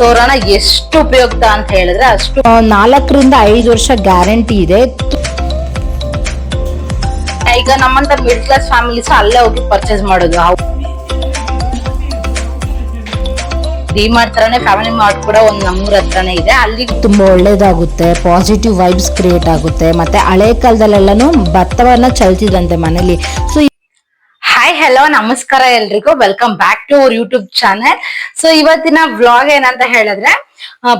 ತೋರಣ ಎಷ್ಟು ಉಪಯುಕ್ತ ಅಂತ ಹೇಳಿದ್ರೆ ಅಷ್ಟು ನಾಲ್ಕರಿಂದ ಐದು ವರ್ಷ ಗ್ಯಾರಂಟಿ ಇದೆ. ಈಗ ನಮ್ಮಂತ ಮಿಡ್ ಕ್ಲಾಸ್ ಫ್ಯಾಮಿಲೀಸ್ ಅಲ್ಲೇ ಹೋಗಿ ಪರ್ಚೇಸ್ ಮಾಡೋದು. ಡಿಮಾರ್ಟ್ ತರನೇ ಫ್ಯಾಮಿಲಿ ಮಾರ್ಟ್ ಕೂಡ ಒಂದ್ ನಮ್ಮೂರ ಹತ್ರನೇ ಇದೆ. ಅಲ್ಲಿ ತುಂಬಾ ಒಳ್ಳೇದಾಗುತ್ತೆ ಪಾಸಿಟಿವ್ ವೈಬ್ಸ್ ಕ್ರಿಯೇಟ್ ಆಗುತ್ತೆ ಮತ್ತೆ ಹಳೆ ಕಾಲದಲ್ಲೆಲ್ಲಾನು ಭತ್ತವನ್ನ ಚಲ್ತಿದ್ರಂತೆ ಮನೇಲಿ. ಸೊ ಹಾಯ್ ಹಲೋ ನಮಸ್ಕಾರ ಎಲ್ರಿಗೂ. Welcome back to our YouTube channel so ಇವತ್ತಿನ ವ್ಲಾಗ್ ಏನಂತ ಹೇಳಿದ್ರೆ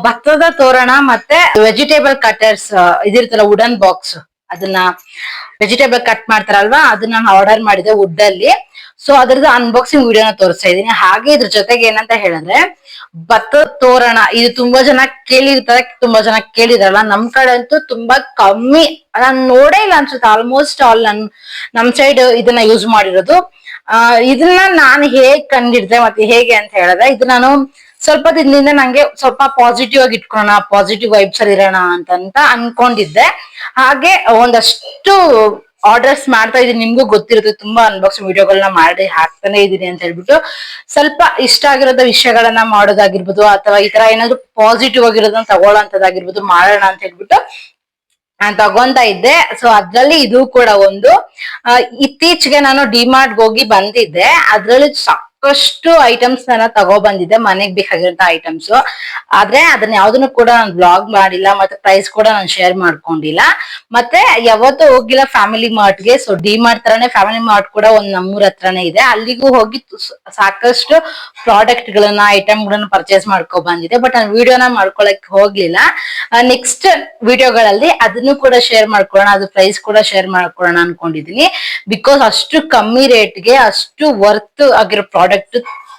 ಭತ್ತದ ತೋರಣ ಮತ್ತೆ ವೆಜಿಟೇಬಲ್ ಕಟರ್ಸ್ ಇದಿರ್ತಲ್ಲ ವುಡನ್ ಬಾಕ್ಸ್ ಅದನ್ನ ವೆಜಿಟೇಬಲ್ ಕಟ್ ಮಾಡ್ತಾರಲ್ವಾ? ಅದನ್ನ ನಾನು ಆರ್ಡರ್ ಮಾಡಿದೆ ವುಡ್ ಅಲ್ಲಿ. ಸೊ ಅದ್ರದ್ದು ಅನ್ಬಾಕ್ಸಿಂಗ್ ವಿಡಿಯೋನ ತೋರಿಸ್ತಾ ಇದೀನಿ ಹಾಗೆ ಇದ್ರ ಜೊತೆಗೆ ಏನಂತ ಹೇಳಿದ್ರೆ, ಭತ್ತ ತೋರಣ, ಇದು ತುಂಬಾ ಜನ ಕೇಳಿರ್ತಾರೆ, ತುಂಬಾ ಜನ ಕೇಳಿದಾರಲ್ಲ. ನಮ್ ಕಡೆ ಅಂತೂ ತುಂಬಾ ಕಮ್ಮಿ. ನಾನ್ ನೋಡೇ ಇಲ್ಲ ಅನ್ಸುತ್ತೆ. ಆಲ್ಮೋಸ್ಟ್ ಆಲ್ ನನ್, ನಮ್ ಸೈಡ್ ಇದನ್ನ ಯೂಸ್ ಮಾಡಿರೋದು. ಇದನ್ನ ನಾನು ಹೇಗ್ ಕಂಡಿಡ್ದೆ ಮತ್ತೆ ಹೇಗೆ ಅಂತ ಹೇಳಿದ್ರೆ, ಇದು ನಾನು ಸ್ವಲ್ಪ ದಿನದಿಂದ ನಂಗೆ ಸ್ವಲ್ಪ ಪಾಸಿಟಿವ್ ಆಗಿ ಇಟ್ಕೊಳ್ಳೋಣ ಪಾಸಿಟಿವ್ ವೈಬ್ಸ್ ಅಲ್ಲಿ ಇರೋಣ ಅಂತ ಅನ್ಕೊಂಡಿದ್ದೆ. ಹಾಗೆ ಒಂದಷ್ಟು ಆರ್ಡರ್ಸ್ ಮಾಡ್ತಾ ಇದೀನಿ ನಿಮ್ಗೂ ಗೊತ್ತಿರುತ್ತೆ, ತುಂಬಾ ಅನ್ಬಾಕ್ಸಿಂಗ್ ವಿಡಿಯೋಗಳನ್ನ ಮಾಡಿ ಹಾಕ್ತಾನೆ ಇದೀನಿ ಅಂತ ಹೇಳ್ಬಿಟ್ಟು. ಸ್ವಲ್ಪ ಇಷ್ಟ ಆಗಿರೋದ ವಿಷಯಗಳನ್ನ ಮಾಡೋದಾಗಿರ್ಬೋದು, ಅಥವಾ ಈ ತರ ಏನಾದ್ರು ಪಾಸಿಟಿವ್ ಆಗಿರೋದನ್ನ ತಗೊಳ್ಳೋಂಥದ್ದಾಗಿರ್ಬೋದು, ಮಾಡೋಣ ಅಂತ ಹೇಳ್ಬಿಟ್ಟು ನಾನ್ ತಗೊಂತ ಇದ್ದೆ. ಸೊ ಅದ್ರಲ್ಲಿ ಇದು ಕೂಡ ಒಂದು ಇತ್ತೀಚೆಗೆ ನಾನು ಡಿಮಾರ್ಟ್ ಹೋಗಿ ಬಂದಿದ್ದೆ. ಅದ್ರಲ್ಲಿ ಸಾಕಷ್ಟು ಐಟಮ್ಸ್ ನಾನು ತಗೋ ಬಂದಿದ್ದೆ. ಮನೆಗ್ ಬೇಕಾಗಿರೋ ಐಟಮ್ಸ್ ಆದ್ರೆ ಅದನ್ನ ಯಾವ್ದನ್ನು ಕೂಡ ನಾನು ಬ್ಲಾಗ್ ಮಾಡಿಲ್ಲ ಮತ್ತೆ ಪ್ರೈಸ್ ಕೂಡ ನಾನು ಶೇರ್ ಮಾಡ್ಕೊಂಡಿಲ್ಲ. ಮತ್ತೆ ಯಾವತ್ತೂ ಹೋಗಿಲ್ಲ ಫ್ಯಾಮಿಲಿ ಮಾರ್ಟ್ಗೆ ಸೊ ಡಿ ಮಾರ್ಟ್ ತರನೇ ಫ್ಯಾಮಿಲಿ ಮಾರ್ಟ್ ಕೂಡ ಒಂದ್ ನಮ್ಮೂರ ಹತ್ರನೇ ಇದೆ. ಅಲ್ಲಿಗೂ ಹೋಗಿ ಸಾಕಷ್ಟು ಪ್ರಾಡಕ್ಟ್ ಗಳನ್ನ ಐಟಮ್ ಗಳನ್ನ ಪರ್ಚೇಸ್ ಮಾಡ್ಕೊ ಬಂದಿದೆ ಬಟ್ ನಾನು ವಿಡಿಯೋನ ಮಾಡ್ಕೊಳಕ್ ಹೋಗ್ಲಿಲ್ಲ. ನೆಕ್ಸ್ಟ್ ವಿಡಿಯೋಗಳಲ್ಲಿ ಅದನ್ನು ಕೂಡ ಶೇರ್ ಮಾಡ್ಕೊಳ್ಳೋಣ ಅದು ಪ್ರೈಸ್ ಕೂಡ ಶೇರ್ ಮಾಡ್ಕೊಳ್ಳೋಣ ಅನ್ಕೊಂಡಿದೀನಿ. ಬಿಕಾಸ್ ಅಷ್ಟು ಕಮ್ಮಿ ರೇಟ್ಗೆ ಅಷ್ಟು ವರ್ತ್ ಆಗಿರೋ ಪ್ರಾಡಕ್ಟ್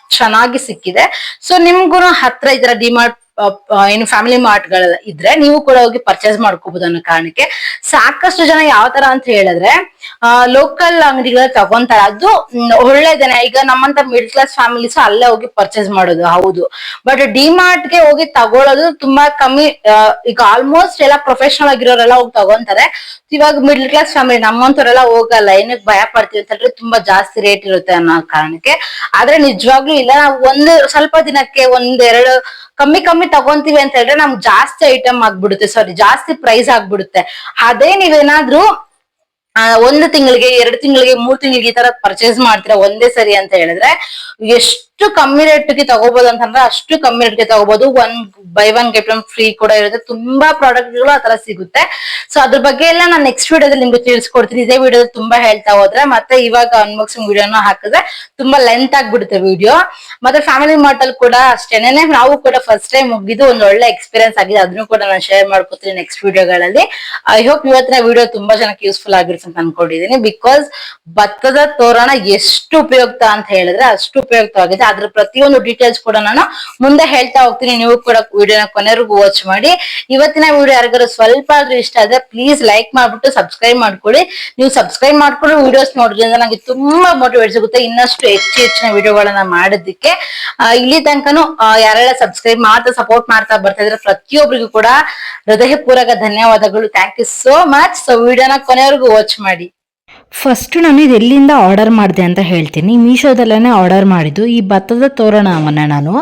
ಚೆನ್ನಾಗಿ ಸಿಕ್ಕಿದೆ. ಸೊ ನಿಮ್ಗೂ ಹತ್ರ ಇದರ ಡಿಮಾರ್ಟ್ ಏನು ಫ್ಯಾಮಿಲಿ ಮಾರ್ಟ್ಗಳ ಇದ್ರೆ ನೀವು ಕೂಡ ಹೋಗಿ ಪರ್ಚೇಸ್ ಮಾಡ್ಕೋಬಹುದು ಅನ್ನೋ ಕಾರಣಕ್ಕೆ ಸಾಕಷ್ಟು ಜನ ಯಾವ ತರ ಅಂತ ಹೇಳಿದ್ರೆ ಲೋಕಲ್ ಅಂಗಡಿಗಳ ತಗೊಂತಾರೆ. ಅದು ಒಳ್ಳೇದೇನೆ. ಈಗ ನಮ್ಮಂತ ಮಿಡ್ ಕ್ಲಾಸ್ ಫ್ಯಾಮಿಲೀಸ್ ಅಲ್ಲೇ ಹೋಗಿ ಪರ್ಚೇಸ್ ಮಾಡೋದು, ಹೌದು. ಬಟ್ ಡಿಮಾರ್ಟ್ಗೆ ಹೋಗಿ ತಗೊಳ್ಳೋದು ತುಂಬಾ ಕಮ್ಮಿ ಈಗ ಆಲ್ಮೋಸ್ಟ್ ಎಲ್ಲ ಪ್ರೊಫೆಷನಲ್ ಆಗಿರೋರೆಲ್ಲ ಹೋಗಿ ತಗೊಂತಾರೆ. ಇವಾಗ ಮಿಡ್ಲ್ ಕ್ಲಾಸ್ ಫ್ಯಾಮಿಲಿ ನಮ್ಮಂತವರೆಲ್ಲ ಹೋಗಲ್ಲ. ಏನಕ್ಕೆ ಭಯ ಪಡ್ತೀವಿ ಅಂತ ಹೇಳಿದ್ರೆ ತುಂಬಾ ಜಾಸ್ತಿ ರೇಟ್ ಇರುತ್ತೆ ಅನ್ನೋ ಕಾರಣಕ್ಕೆ. ಆದ್ರೆ ನಿಜವಾಗ್ಲೂ ಇಲ್ಲ. ನಾವು ಒಂದು ಸ್ವಲ್ಪ ದಿನಕ್ಕೆ ಒಂದೆರಡು ಕಮ್ಮಿ ಕಮ್ಮಿ ತಗೊಂತೀವಿ ಅಂತ ಹೇಳಿದ್ರೆ ನಮ್ಗೆ ಜಾಸ್ತಿ ಐಟಮ್ ಆಗ್ಬಿಡುತ್ತೆ. ಸಾರಿ ಜಾಸ್ತಿ ಪ್ರೈಸ್ ಆಗ್ಬಿಡುತ್ತೆ. ಅದೇ ನೀವೇನಾದ್ರೂ ಒಂದು ತಿಂಗಳಿಗೆ, ಎರಡು ತಿಂಗಳಿಗೆ, ಮೂರ್ ತಿಂಗಳಿಗೆ ಈ ತರ ಪರ್ಚೇಸ್ ಮಾಡ್ತೀರಾ ಒಂದೇ ಸರಿ ಅಂತ ಹೇಳಿದ್ರೆ, ಎಷ್ಟು ಕಮ್ಮಿ ರೇಟ್ಗೆ ತಗೋಬಹುದು ಅಂತಂದ್ರೆ ಅಷ್ಟು ಕಮ್ಮಿ ರೇಟ್ಗೆ ತಗೋಬಹುದು one by one get one free ಕೂಡ ಇರುತ್ತೆ. ತುಂಬಾ ಪ್ರಾಡಕ್ಟ್ಗಳು ತರ ಸಿಗುತ್ತೆ. ಸೊ ಅದ್ರ ಬಗ್ಗೆ ಎಲ್ಲ ನಾನು ನೆಕ್ಸ್ಟ್ ವಿಡಿಯೋದಲ್ಲಿ ನಿಮ್ಗೆ ತಿಳಿಸ್ಕೊಡ್ತೀನಿ. ಇದೇ ವಿಡಿಯೋದಲ್ಲಿ ತುಂಬಾ ಹೇಳ್ತಾ ಹೋದ್ರೆ, ಮತ್ತೆ ಇವಾಗ ಅನ್ಬಾಕ್ಸಿಂಗ್ ವಿಡಿಯೋನ ಹಾಕಿದ್ರೆ ತುಂಬಾ ಲೆಂತ್ ಆಗ್ಬಿಡುತ್ತೆ ವಿಡಿಯೋ ಮತ್ತೆ ಫ್ಯಾಮಿಲಿ ಮಾರ್ಟ್ ಅಲ್ಲಿ ಕೂಡ ಅಷ್ಟೇನೆ ನಾವು ಕೂಡ ಫಸ್ಟ್ ಟೈಮ್ ಮುಗಿದು ಒಂದು ಒಳ್ಳೆ ಎಕ್ಸ್ಪೀರಿಯನ್ಸ್ ಆಗಿದೆ. ಅದನ್ನು ಕೂಡ ನಾನು ಶೇರ್ ಮಾಡ್ಕೊತೀನಿ ನೆಕ್ಸ್ಟ್ ವಿಡಿಯೋಗಳಲ್ಲಿ ಐ ಹೋಪ್ ಇವತ್ತಿನ ವಿಡಿಯೋ ತುಂಬಾ ಜನಕ್ಕೆ ಯೂಸ್ಫುಲ್ ಆಗಿರುತ್ತೆ ಅಂತ ಅನ್ಕೊಂಡಿದೀನಿ. ಬಿಕಾಸ್ ಭತ್ತದ ತೋರಣ ಎಷ್ಟು ಉಪಯುಕ್ತ ಅಂತ ಹೇಳಿದ್ರೆ ಅಷ್ಟು ಉಪಯುಕ್ತವಾಗಿದೆ. ಅದ್ರ ಪ್ರತಿಯೊಂದು ಡೀಟೇಲ್ಸ್ ಕೂಡ ನಾನು ಮುಂದೆ ಹೇಳ್ತಾ ಹೋಗ್ತೀನಿ. ನೀವು ಕೂಡ ವಿಡಿಯೋನ ಕೊನೆವರೆಗೂ ವಾಚ್ ಮಾಡಿ. ಇವತ್ತಿನ ವಿಡಿಯೋ ಯಾರಿಗಾರು ಸ್ವಲ್ಪ ಆದ್ರೂ ಇಷ್ಟ ಆದ್ರೆ ಪ್ಲೀಸ್ ಲೈಕ್ ಮಾಡ್ಬಿಟ್ಟು ಸಬ್ಸ್ಕ್ರೈಬ್ ಮಾಡ್ಕೊಳ್ಳಿ ನೀವು ಸಬ್ಸ್ಕ್ರೈಬ್ ಮಾಡ್ಕೊಂಡು ವಿಡಿಯೋಸ್ ನೋಡೋದ್ರಿಂದ ನಂಗೆ ತುಂಬಾ ಮೋಟಿವೇಟ್ ಸಿಗುತ್ತೆ. ಇನ್ನಷ್ಟು ಹೆಚ್ಚು ಹೆಚ್ಚಿನ ವಿಡಿಯೋಗಳನ್ನ ಮಾಡೋದಕ್ಕೆ ಇಲ್ಲಿ ತನಕನು ಯಾರೆಲ್ಲ ಸಬ್ಸ್ಕ್ರೈಬ್ ಮಾಡ್ತಾ ಸಪೋರ್ಟ್ ಮಾಡ್ತಾ ಬರ್ತಾ ಇದ್ರೆ ಪ್ರತಿಯೊಬ್ಬರಿಗೂ ಕೂಡ ಹೃದಯಪೂರ್ವಕ ಧನ್ಯವಾದಗಳು. Thank you so much so ವಿಡಿಯೋನ ಕೊನೆವರೆಗೂ ವಾಚ್ ಮಾಡಿ ಫಸ್ಟ್ ನಾನು ಇದು ಎಲ್ಲಿಂದ ಆರ್ಡರ್ ಮಾಡಿದೆ ಅಂತ ಹೇಳ್ತೀನಿ. ಮೀಶೋದಲ್ಲೇ ಆರ್ಡರ್ ಮಾಡಿದ್ದು. ಈ ಭತ್ತದ ತೋರಣವನ್ನು ನಾನು.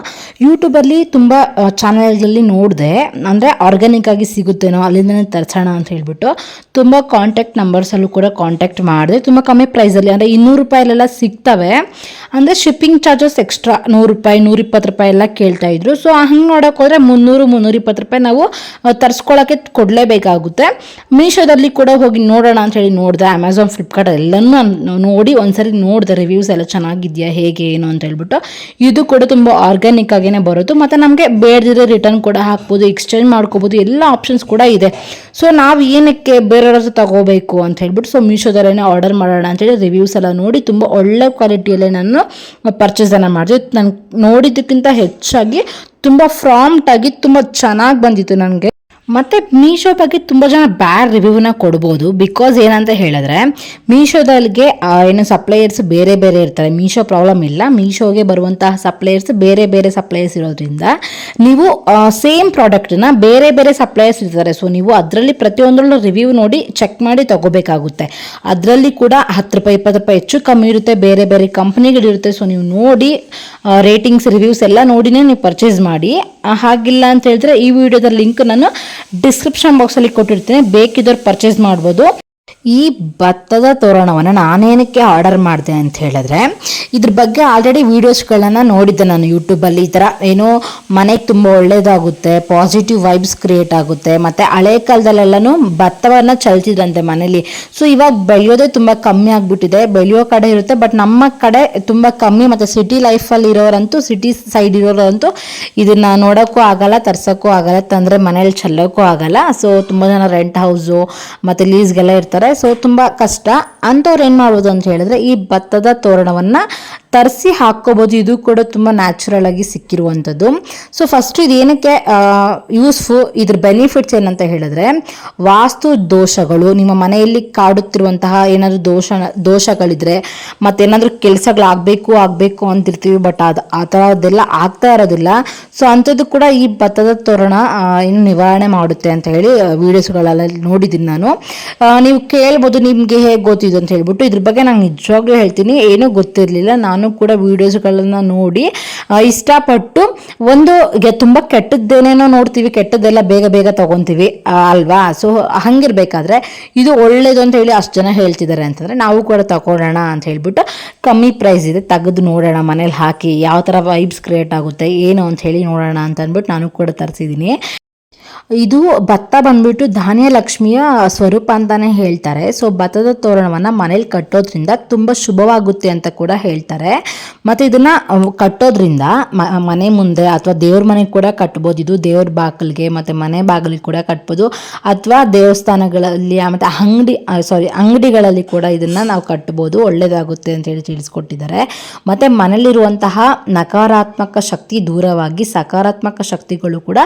ಯೂಟ್ಯೂಬಲ್ಲಿ ತುಂಬ ಚಾನಲ್ಗಳಲ್ಲಿ ನೋಡಿದೆ. ಅಂದರೆ ಆರ್ಗ್ಯಾನಿಕ್ ಆಗಿ ಸಿಗುತ್ತೇನೋ ಅಲ್ಲಿಂದನೇ ತರಿಸೋಣ ಅಂತ ಹೇಳ್ಬಿಟ್ಟು ತುಂಬ ಕಾಂಟ್ಯಾಕ್ಟ್ ನಂಬರ್ಸಲ್ಲೂ ಕೂಡ ಕಾಂಟ್ಯಾಕ್ಟ್ ಮಾಡಿದೆ. ತುಂಬ ಕಮ್ಮಿ ಪ್ರೈಸಲ್ಲಿ ಅಂದರೆ ಇನ್ನೂರು ರೂಪಾಯಲ್ಲೆಲ್ಲ ಸಿಗ್ತವೆ. ಅಂದರೆ ಶಿಪ್ಪಿಂಗ್ ಚಾರ್ಜಸ್ ಎಕ್ಸ್ಟ್ರಾ ನೂರು ರೂಪಾಯಿ, ನೂರಿಪ್ಪತ್ತು ರೂಪಾಯಿ ಎಲ್ಲ ಕೇಳ್ತಾ ಇದ್ರು. ಸೊ ಹಂಗೆ ನೋಡೋಕೆ ಹೋದರೆ ಮುನ್ನೂರು ಇಪ್ಪತ್ತು ರೂಪಾಯಿ ನಾವು ತರಿಸ್ಕೊಳ್ಳೋಕ್ಕೆ ಕೊಡಲೇಬೇಕಾಗುತ್ತೆ. ಮೀಶೋದಲ್ಲಿ ಕೂಡ ಹೋಗಿ ನೋಡೋಣ ಅಂತ ಹೇಳಿ ನೋಡಿದೆ. ಅಮೆಝಾನ್ ಫ್ಲಿಪ್ಕಾರ್ಟ್ ಎಲ್ಲನೂ ನೋಡಿ ಒಂದ್ಸರಿ ನೋಡಿದೆ ರಿವ್ಯೂಸ್ ಎಲ್ಲ ಚೆನ್ನಾಗಿದೆಯಾ, ಹೇಗೆ, ಏನು ಅಂತ ಹೇಳ್ಬಿಟ್ಟು. ಇದು ಕೂಡ ತುಂಬ ಆರ್ಗ್ಯಾನಿಕ್ ಆಗೇನೆ ಬರೋದು. ಮತ್ತು ನಮಗೆ ಬೇಡದಿದ್ರೆ ರಿಟರ್ನ್ ಕೂಡ ಹಾಕ್ಬೋದು ಎಕ್ಸ್ಚೇಂಜ್ ಮಾಡ್ಕೋಬೋದು, ಎಲ್ಲ ಆಪ್ಷನ್ಸ್ ಕೂಡ ಇದೆ. ಸೊ ನಾವು ಏನಕ್ಕೆ ಬೇರೆಯವ್ರ ಹತ್ರ ತಗೋಬೇಕು ಅಂತ ಹೇಳ್ಬಿಟ್ಟು ಸೊ ಮೀಶೋದಲ್ಲೇ ಆರ್ಡರ್ ಮಾಡೋಣ ಅಂತೇಳಿ ರಿವ್ಯೂಸ್ ಎಲ್ಲ ನೋಡಿ ತುಂಬ ಒಳ್ಳೆ ಕ್ವಾಲಿಟಿಯಲ್ಲೇ ನಾನು ಪರ್ಚೇಸನ್ನು ಮಾಡಿದೆ. ನಾನು ನೋಡಿದ್ದಕ್ಕಿಂತ ಹೆಚ್ಚಾಗಿ ತುಂಬ ಫ್ರಾಮ್ಟಾಗಿ ತುಂಬ ಚೆನ್ನಾಗಿ ಬಂದಿತ್ತು ನನಗೆ. ಮತ್ತು ಮೀಶೋ ಬಗ್ಗೆ ತುಂಬ ಜನ ಬ್ಯಾಡ್ ರಿವ್ಯೂನ ಕೊಡ್ಬೋದು. ಬಿಕಾಸ್ ಏನಂತ ಹೇಳಿದ್ರೆ ಮೀಶೋದಲ್ಲಿಗೆ ಏನು ಸಪ್ಲೈಯರ್ಸ್ ಬೇರೆ ಬೇರೆ ಇರ್ತಾರೆ. ಮೀಶೋ ಪ್ರಾಬ್ಲಮ್ ಇಲ್ಲ. ಮೀಶೋಗೆ ಬರುವಂತಹ ಸಪ್ಲೈಯರ್ಸ್ ಬೇರೆ ಬೇರೆ ಸಪ್ಲೈಯರ್ಸ್ ಇರೋದ್ರಿಂದ ನೀವು ಸೇಮ್ ಪ್ರಾಡಕ್ಟನ್ನ ಬೇರೆ ಬೇರೆ ಸಪ್ಲೈಯರ್ಸ್ ಇರ್ತಾರೆ. ಸೊ ನೀವು ಅದರಲ್ಲಿ ಪ್ರತಿಯೊಂದರಲ್ಲೂ ರಿವ್ಯೂ ನೋಡಿ ಚೆಕ್ ಮಾಡಿ ತಗೋಬೇಕಾಗುತ್ತೆ. ಅದರಲ್ಲಿ ಕೂಡ ಹತ್ತು ರೂಪಾಯಿ, ಇಪ್ಪತ್ತು ರೂಪಾಯಿ ಹೆಚ್ಚು ಕಮ್ಮಿ ಇರುತ್ತೆ. ಬೇರೆ ಬೇರೆ ಕಂಪ್ನಿಗಳಿರುತ್ತೆ ಸೊ ನೀವು ನೋಡಿ ರೇಟಿಂಗ್ಸ್ ರಿವ್ಯೂಸ್ ಎಲ್ಲ ನೋಡಿನೇ ನೀವು ಪರ್ಚೇಸ್ ಮಾಡಿ. ಹಾಗಿಲ್ಲ ಅಂತ ಹೇಳಿದ್ರೆ ಈ ವಿಡಿಯೋದ ಲಿಂಕ್ ನಾನು ಡಿಸ್ಕ್ರಿಪ್ಷನ್ ಬಾಕ್ಸಲ್ಲಿ ಕೊಟ್ಟಿರ್ತೀನಿ. ಬೇಕಿದ್ದವ್ರು ಪರ್ಚೇಸ್ ಮಾಡ್ಬೋದು. ಈ ಭತ್ತದ ತೋರಣವನ್ನು ನಾನೇನಕ್ಕೆ ಆರ್ಡರ್ ಮಾಡಿದೆ ಅಂತ ಹೇಳಿದ್ರೆ, ಇದ್ರ ಬಗ್ಗೆ ಆಲ್ರೆಡಿ ವೀಡಿಯೋಸ್ಗಳನ್ನ ನೋಡಿದ್ದೆ ನಾನು ಯೂಟ್ಯೂಬಲ್ಲಿ ಈ ಥರ ಏನೋ ಮನೆಗೆ ತುಂಬ ಒಳ್ಳೇದಾಗುತ್ತೆ ಪಾಸಿಟಿವ್ ವೈಬ್ಸ್ ಕ್ರಿಯೇಟ್ ಆಗುತ್ತೆ, ಮತ್ತು ಹಳೆ ಕಾಲದಲ್ಲೆಲ್ಲನೂ ಭತ್ತವನ್ನು ಚಲ್ತಿದ್ರಂತೆ ಮನೇಲಿ. ಸೊ ಇವಾಗ ಬೆಳೆಯೋದೇ ತುಂಬ ಕಮ್ಮಿ ಆಗಿಬಿಟ್ಟಿದೆ. ಬೆಳೆಯೋ ಕಡೆ ಇರುತ್ತೆ ಬಟ್ ನಮ್ಮ ಕಡೆ ತುಂಬ ಕಮ್ಮಿ, ಮತ್ತು ಸಿಟಿ ಲೈಫಲ್ಲಿ ಇರೋರಂತೂ ಸಿಟಿ ಸೈಡ್ ಇರೋರಂತೂ ಇದನ್ನ ನೋಡೋಕ್ಕೂ ಆಗಲ್ಲ, ತರ್ಸೋಕ್ಕೂ ಆಗಲ್ಲ, ತಂದರೆ ಮನೇಲಿ ಚೆಲ್ಲೋಕ್ಕೂ ಆಗಲ್ಲ. ಸೊ ತುಂಬ ಜನ ರೆಂಟ್ ಹೌಸು ಮತ್ತು ಲೀಸ್ಗೆಲ್ಲ ಇರ್ತಾರೆ. ಸೊ ತುಂಬ ಕಷ್ಟ. ಅಂಥವ್ರು ಏನು ಮಾಡ್ಬೋದು ಅಂತ ಹೇಳಿದ್ರೆ ಈ ಭತ್ತದ ತೋರಣವನ್ನು ತರಿಸಿ ಹಾಕ್ಕೋಬೋದು. ಇದು ಕೂಡ ತುಂಬ ನ್ಯಾಚುರಲ್ ಆಗಿ ಸಿಕ್ಕಿರುವಂಥದ್ದು. ಸೊ ಫಸ್ಟ್ ಇದು ಏನಕ್ಕೆ ಯೂಸ್ಫು ಇದ್ರ ಬೆನಿಫಿಟ್ಸ್ ಏನಂತ ಹೇಳಿದ್ರೆ ವಾಸ್ತು ದೋಷಗಳು ನಿಮ್ಮ ಮನೆಯಲ್ಲಿ ಕಾಡುತ್ತಿರುವಂತಹ ಏನಾದರೂ ದೋಷ ದೋಷಗಳಿದ್ರೆ ಮತ್ತೇನಾದರೂ ಕೆಲಸಗಳಾಗಬೇಕು ಆಗಬೇಕು ಅಂತಿರ್ತೀವಿ ಬಟ್ ಅದು ಆ ಥರದ್ದೆಲ್ಲ ಆಗ್ತಾ ಇರೋದಿಲ್ಲ. ಸೊ ಅಂಥದ್ದು ಕೂಡ ಈ ಭತ್ತದ ತೋರಣ ಏನು ನಿವಾರಣೆ ಮಾಡುತ್ತೆ ಅಂತ ಹೇಳಿ ವೀಡಿಯೋಸ್ಗಳಲ್ಲಿ ನೋಡಿದ್ದೀನಿ ನಾನು. ಆ, ಕೇಳ್ಬೋದು ನಿಮಗೆ ಹೇಗೆ ಗೊತ್ತಿದ್ದು ಅಂತ ಹೇಳ್ಬಿಟ್ಟು ಇದ್ರ ಬಗ್ಗೆ ನಾನು ನಿಜವಾಗ್ಲೂ ಹೇಳ್ತೀನಿ. ಏನೂ ಗೊತ್ತಿರಲಿಲ್ಲ. ನಾನು ಕೂಡ ವೀಡಿಯೋಸ್ಗಳನ್ನು ನೋಡಿ ಇಷ್ಟಪಟ್ಟು ಒಂದು ತುಂಬ ಕೆಟ್ಟದ್ದೇನೇನೋ ನೋಡ್ತೀವಿ, ಕೆಟ್ಟದ್ದೆಲ್ಲ ಬೇಗ ಬೇಗ ತಗೊತೀವಿ ಅಲ್ವಾ? ಸೊ ಹಂಗಿರ್ಬೇಕಾದ್ರೆ ಇದು ಒಳ್ಳೇದು ಅಂತ ಹೇಳಿ ಅಷ್ಟು ಜನ ಹೇಳ್ತಿದ್ದಾರೆ ಅಂತಂದ್ರೆ ನಾವು ಕೂಡ ತಗೊಳ್ಳೋಣ ಅಂತ ಹೇಳ್ಬಿಟ್ಟು ಕಮ್ಮಿ ಪ್ರೈಸ್ ಇದೆ. ತೆಗೆದು ನೋಡೋಣ, ಮನೇಲಿ ಹಾಕಿ ಯಾವ ಥರ ವೈಬ್ಸ್ ಕ್ರಿಯೇಟ್ ಆಗುತ್ತೆ, ಏನು ಅಂತ ಹೇಳಿ ನೋಡೋಣ ಅಂತ ಅಂದ್ಬಿಟ್ಟು ನಾನು ಕೂಡ ತರಿಸಿದ್ದೀನಿ. ಇದು ಭತ್ತ ಬಂದ್ಬಿಟ್ಟು ಧಾನ್ಯ ಲಕ್ಷ್ಮಿಯ ಸ್ವರೂಪ ಅಂತಾನೆ ಹೇಳ್ತಾರೆ. ಸೊ ಭತ್ತದ ತೋರಣವನ್ನು ಮನೇಲಿ ಕಟ್ಟೋದ್ರಿಂದ ತುಂಬ ಶುಭವಾಗುತ್ತೆ ಅಂತ ಕೂಡ ಹೇಳ್ತಾರೆ. ಮತ್ತು ಇದನ್ನ ಕಟ್ಟೋದ್ರಿಂದ ಮನೆ ಮುಂದೆ ಅಥವಾ ದೇವ್ರ ಮನೆಗೆ ಕೂಡ ಕಟ್ಬೋದು. ಇದು ದೇವ್ರ ಬಾಗಿಲಿಗೆ ಮತ್ತು ಮನೆ ಬಾಗಿಲಿಗೆ ಕೂಡ ಕಟ್ಬೋದು. ಅಥವಾ ದೇವಸ್ಥಾನಗಳಲ್ಲಿ ಮತ್ತು ಅಂಗಡಿ ಸಾರಿ ಅಂಗಡಿಗಳಲ್ಲಿ ಕೂಡ ಇದನ್ನ ನಾವು ಕಟ್ಬೋದು. ಒಳ್ಳೇದಾಗುತ್ತೆ ಅಂತ ಹೇಳಿ ತಿಳಿಸ್ಕೊಟ್ಟಿದ್ದಾರೆ. ಮತ್ತು ಮನೇಲಿರುವಂತಹ ನಕಾರಾತ್ಮಕ ಶಕ್ತಿ ದೂರವಾಗಿ ಸಕಾರಾತ್ಮಕ ಶಕ್ತಿಗಳು ಕೂಡ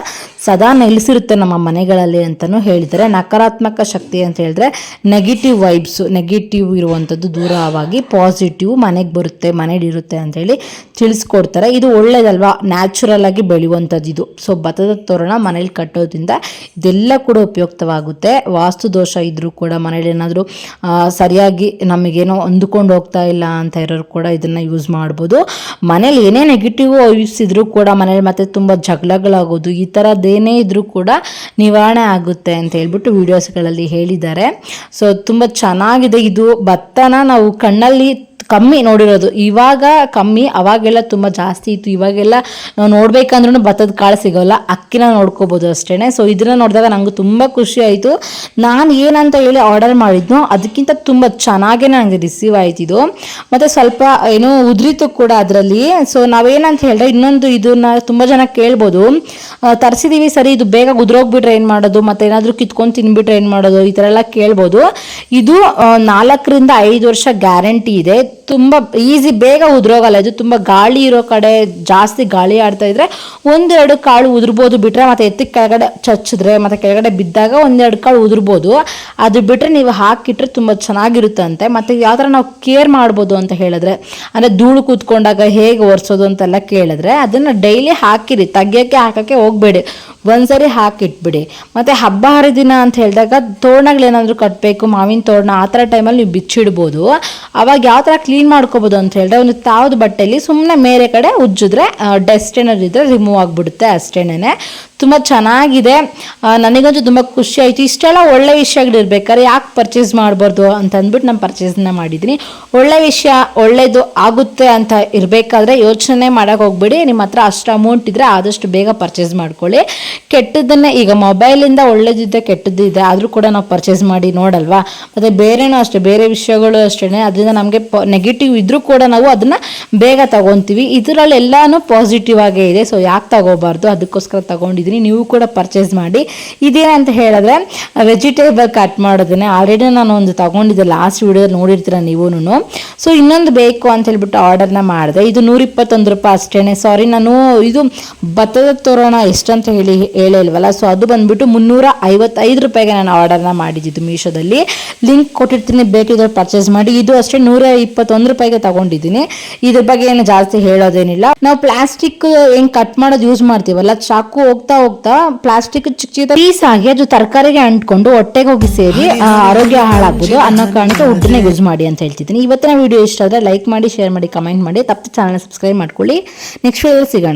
ಸದಾ ನೆಲೆಸಿರುತ್ತೆ ನಮ್ಮ ಮನೆಗಳಲ್ಲಿ ಅಂತಲೂ ಹೇಳಿದರೆ ನಕಾರಾತ್ಮಕ ಶಕ್ತಿ ಅಂತ ಹೇಳಿದ್ರೆ ನೆಗೆಟಿವ್ ವೈಬ್ಸ್ ನೆಗೆಟಿವ್ ಇರುವಂಥದ್ದು ದೂರವಾಗಿ ಪಾಸಿಟಿವ್ ಮನೆಗೆ ಬರುತ್ತೆ ಮನೇಲಿರುತ್ತೆ ಅಂತೇಳಿ ತಿಳಿಸ್ಕೊಡ್ತಾರೆ. ಇದು ಒಳ್ಳೇದಲ್ವಾ? ನ್ಯಾಚುರಲ್ ಆಗಿ ಬೆಳೆಯುವಂಥದ್ದು ಇದು. ಸೊ ಭತ್ತದ ತೋರಣ ಮನೇಲಿ ಕಟ್ಟೋದ್ರಿಂದ ಇದೆಲ್ಲ ಕೂಡ ಉಪಯುಕ್ತವಾಗುತ್ತೆ. ವಾಸ್ತು ದೋಷ ಇದ್ದರೂ ಕೂಡ ಮನೇಲಿ ಏನಾದರೂ ಸರಿಯಾಗಿ ನಮಗೇನೋ ಹೊಂದ್ಕೊಂಡು ಹೋಗ್ತಾ ಇಲ್ಲ ಅಂತ ಇರೋರು ಕೂಡ ಇದನ್ನು ಯೂಸ್ ಮಾಡ್ಬೋದು. ಮನೇಲಿ ಏನೇ ನೆಗೆಟಿವ್ ವೈಬ್ಸ್ ಇದ್ರೂ ಕೂಡ ಮನೇಲಿ ಮತ್ತೆ ತುಂಬ ಜಗಳಗಳಾಗೋದು ಈ ಥರದ್ದೇನೇ ಇದ್ರೂ ಕೂಡ ನಿವಾರಣೆ ಆಗುತ್ತೆ ಅಂತ ಹೇಳ್ಬಿಟ್ಟು ವಿಡಿಯೋಸ್ಗಳಲ್ಲಿ ಹೇಳಿದ್ದಾರೆ. ಸೊ ತುಂಬ ಚೆನ್ನಾಗಿದೆ ಇದು ಭತ್ತನ ನಾವು ಕಣ್ಣಲ್ಲಿ ಕಮ್ಮಿ ನೋಡಿರೋದು. ಇವಾಗ ಕಮ್ಮಿ, ಅವಾಗೆಲ್ಲ ತುಂಬ ಜಾಸ್ತಿ ಇತ್ತು. ಇವಾಗೆಲ್ಲ ನಾವು ನೋಡ್ಬೇಕಂದ್ರೂ ಭತ್ತದ ಕಾಳು ಸಿಗೋಲ್ಲ. ಅಕ್ಕಿನ ನೋಡ್ಕೋಬೋದು ಅಷ್ಟೇ ಸೊ ಇದನ್ನ ನೋಡಿದಾಗ ನಂಗೆ ತುಂಬ ಖುಷಿ ಆಯಿತು. ನಾನು ಏನಂತ ಹೇಳಿ ಆರ್ಡರ್ ಮಾಡಿದ್ನೋ, ಅದಕ್ಕಿಂತ ತುಂಬ ಚೆನ್ನಾಗೇ ನನಗೆ ರಿಸೀವ್ ಆಯ್ತು ಇದು. ಮತ್ತು ಸ್ವಲ್ಪ ಏನು ಉದುರಿತು ಕೂಡ ಅದರಲ್ಲಿ. ಸೊ ನಾವೇನಂತ ಹೇಳಿದ್ರೆ ಇನ್ನೊಂದು ಇದನ್ನ ತುಂಬ ಜನ ಕೇಳ್ಬೋದು. ತರಿಸಿದ್ದೀವಿ ಸರಿ, ಇದು ಬೇಗ ಉದ್ರೋಗ್ಬಿಟ್ರೆ ಏನು ಮಾಡೋದು? ಮತ್ತು ಏನಾದರೂ ಕಿತ್ಕೊಂಡು ತಿನ್ಬಿಟ್ರೆ ಏನು ಮಾಡೋದು? ಈ ಥರ ಎಲ್ಲ ಕೇಳ್ಬೋದು. ಇದು ನಾಲ್ಕರಿಂದ ಐದು ವರ್ಷ ಗ್ಯಾರಂಟಿ ಇದೆ. ತುಂಬ ಈಸಿ ಬೇಗ ಉದುರೋಗಲ್ಲ. ಇದು ತುಂಬ ಗಾಳಿ ಇರೋ ಕಡೆ ಜಾಸ್ತಿ ಗಾಳಿ ಆಡ್ತಾ ಇದ್ರೆ ಒಂದೆರಡು ಕಾಳು ಉದುರ್ಬೋದು ಬಿಟ್ರೆ ಮತ್ತೆ ಎತ್ತಿ ಕೆಳಗಡೆ ಚಚ್ಚಿದ್ರೆ, ಮತ್ತೆ ಕೆಳಗಡೆ ಬಿದ್ದಾಗ ಒಂದೆರಡು ಕಾಳು ಉದುರ್ಬೋದು. ಅದು ಬಿಟ್ರೆ ನೀವು ಹಾಕಿಟ್ರೆ ತುಂಬ ಚೆನ್ನಾಗಿರುತ್ತಂತೆ. ಮತ್ತೆ ಯಾವ ಥರ ನಾವು ಕೇರ್ ಮಾಡ್ಬೋದು ಅಂತ ಹೇಳಿದ್ರೆ, ಅಂದರೆ ಧೂಳು ಕೂತ್ಕೊಂಡಾಗ ಹೇಗೆ ಒರೆಸೋದು ಅಂತೆಲ್ಲ ಕೇಳಿದ್ರೆ ಅದನ್ನು ಡೈಲಿ ಹಾಕಿರಿ. ತೆಗಿಯೋಕ್ಕೆ, ಹಾಕೋಕ್ಕೆ ಹೋಗಬೇಡಿ. ಒಂದ್ಸರಿ ಹಾಕಿಟ್ಬಿಡಿ. ಮತ್ತೆ ಹಬ್ಬ ಹರಿದಿನ ಅಂತ ಹೇಳಿದಾಗ ತೋರಣಗಳೇನಾದರೂ ಕಟ್ಟಬೇಕು ಮಾವಿನ ತೋರಣ ಆ ಥರ ಟೈಮಲ್ಲಿ ನೀವು ಬಿಚ್ಚಿಡ್ಬೋದು. ಅವಾಗ ಯಾವ ಥರ ಕ್ಲೀನ್ ಮಾಡ್ಕೋಬೋದು ಅಂತ ಹೇಳಿದ್ರೆ ಒಂದು ತಾವದ ಬಟ್ಟೆಯಲ್ಲಿ ಸುಮ್ಮನೆ ಮೇರೆ ಕಡೆ ಉಜ್ಜಿದ್ರೆ ಡಸ್ಟ್ ಏನಾದ್ರು ಇದ್ರೆ ರಿಮೂವ್ ಆಗಿಬಿಡುತ್ತೆ ಅಷ್ಟೇನೆ ತುಂಬ ಚೆನ್ನಾಗಿದೆ. ನನಗಂತೂ ತುಂಬ ಖುಷಿ ಆಯಿತು. ಇಷ್ಟೆಲ್ಲ ಒಳ್ಳೆ ವಿಷಯಗಳಿರ್ಬೇಕಾದ್ರೆ ಯಾಕೆ ಪರ್ಚೇಸ್ ಮಾಡಬಾರ್ದು ಅಂತ ಅಂದ್ಬಿಟ್ಟು ನಾನು ಪರ್ಚೇಸ್ನ ಮಾಡಿದ್ದೀನಿ. ಒಳ್ಳೆ ವಿಷಯ ಒಳ್ಳೆಯದು ಆಗುತ್ತೆ ಅಂತ ಇರಬೇಕಾದ್ರೆ ಯೋಚನೆ ಮಾಡೋಕೆ ಹೋಗ್ಬೇಡಿ. ನಿಮ್ಮ ಹತ್ರ ಅಷ್ಟು ಅಮೌಂಟ್ ಇದ್ದರೆ ಆದಷ್ಟು ಬೇಗ ಪರ್ಚೇಸ್ ಮಾಡ್ಕೊಳ್ಳಿ. ಕೆಟ್ಟದ್ದನ್ನೇ ಈಗ ಮೊಬೈಲಿಂದ ಒಳ್ಳೇದಿದೆ, ಕೆಟ್ಟದ್ದಿದೆ ಆದರೂ ಕೂಡ ನಾವು ಪರ್ಚೇಸ್ ಮಾಡಿ ನೋಡಲ್ವಾ? ಮತ್ತು ಬೇರೆನೂ ಅಷ್ಟೇ, ಬೇರೆ ವಿಷಯಗಳು ಅಷ್ಟೇ ಅದರಿಂದ ನಮಗೆ ಪ ನೆಗೆಟಿವ್ ಇದ್ದರೂ ಕೂಡ ನಾವು ಅದನ್ನು ಬೇಗ ತಗೊತೀವಿ. ಇದರಲ್ಲೆಲ್ಲನೂ ಪಾಸಿಟಿವ್ ಆಗೇ ಇದೆ. ಸೊ ಯಾಕೆ ತಗೋಬಾರ್ದು? ಅದಕ್ಕೋಸ್ಕರ ತಗೊಂಡಿದ್ದೀನಿ. ನೀವು ಕೂಡ ಪರ್ಚೇಸ್ ಮಾಡಿ. ಇದೇನಂತ ಹೇಳಿದ್ರೆ ವೆಜಿಟೇಬಲ್ ಕಟ್ ಮಾಡೋದನ್ನೇ ಆಲ್ರೆಡಿ ನಾನು ಒಂದು ತಗೊಂಡಿದ್ದೆ ಲಾಸ್ಟ್ ವಿಡಿಯೋದಲ್ಲಿ ನೋಡಿರ್ತೀರ ನೀವು ಸೊ ಇನ್ನೊಂದು ಬೇಕು ಅಂತ ಹೇಳ್ಬಿಟ್ಟು ಆರ್ಡರ್ನ ಮಾಡಿದೆ. ಇದು ನೂರ ಇಪ್ಪತ್ತೊಂದು ರೂಪಾಯಿ ಅಷ್ಟೇ ಸಾರಿ ನಾನು ಇದು ಭತ್ತದ ತೋರಣ ಎಷ್ಟಂತ ಹೇಳಿ, ಹೇಳಿಲ್ವಲ್ಲ? ಸೊ ಅದು ಬಂದ್ಬಿಟ್ಟು ಮುನ್ನೂರ ಐವತ್ತೈದು ರೂಪಾಯಿಗೆ ನಾನು ಆರ್ಡರ್ನ ಮಾಡಿದ್ದು ಮೀಶೋದಲ್ಲಿ. ಲಿಂಕ್ ಕೊಟ್ಟಿರ್ತೀನಿ, ಬೇಕಿದ್ರೆ ಪರ್ಚೇಸ್ ಮಾಡಿ. ಇದು ಅಷ್ಟೇ ನೂರ ಇಪ್ಪತ್ತೊಂದು ರೂಪಾಯಿಗೆ ತಗೊಂಡಿದ್ದೀನಿ. ಇದ್ರ ಬಗ್ಗೆ ಏನು ಜಾಸ್ತಿ ಹೇಳೋದೇನಿಲ್ಲ. ನಾವು ಪ್ಲಾಸ್ಟಿಕ್ ಹೆಂಗ್ ಕಟ್ ಮಾಡೋದು ಯೂಸ್ ಮಾಡ್ತೀವಲ್ಲ ಚಾಕು ಹೋಗ್ತಾ ಹೋಗ್ತಾ ಪ್ಲಾಸ್ಟಿಕ್ ಚಿಕ್ಕ ಚಿಕ್ಕ ಪೀಸ್ ಆಗಿ ಅದು ತರಕಾರಿಗೆ ಅಂಟ್ಕೊಂಡು ಹೊಟ್ಟೆಗೆ ಹೋಗಿ ಸೇರಿ ಆ, ಆರೋಗ್ಯ ಹಾಳಾಗ್ಬೋದು ಅನ್ನೋ ಕಾರಣಕ್ಕೆ ಉಡ್ಡನ್ನ ಯೂಸ್ ಮಾಡಿ ಅಂತ ಹೇಳ್ತಿದ್ದೀನಿ. ಇವತ್ತಿನ ವಿಡಿಯೋ ಇಷ್ಟ ಆದರೆ ಲೈಕ್ ಮಾಡಿ ಶೇರ್ ಮಾಡಿ ಕಮೆಂಟ್ ಮಾಡಿ ತಪ್ಪು ಚಾನಲ್ ಸಬ್ಸ್ಕ್ರೈಬ್ ಮಾಡ್ಕೊಳ್ಳಿ. ನೆಕ್ಸ್ಟ್ ವಿಡಿಯೋ ಸಿಗೋಣ.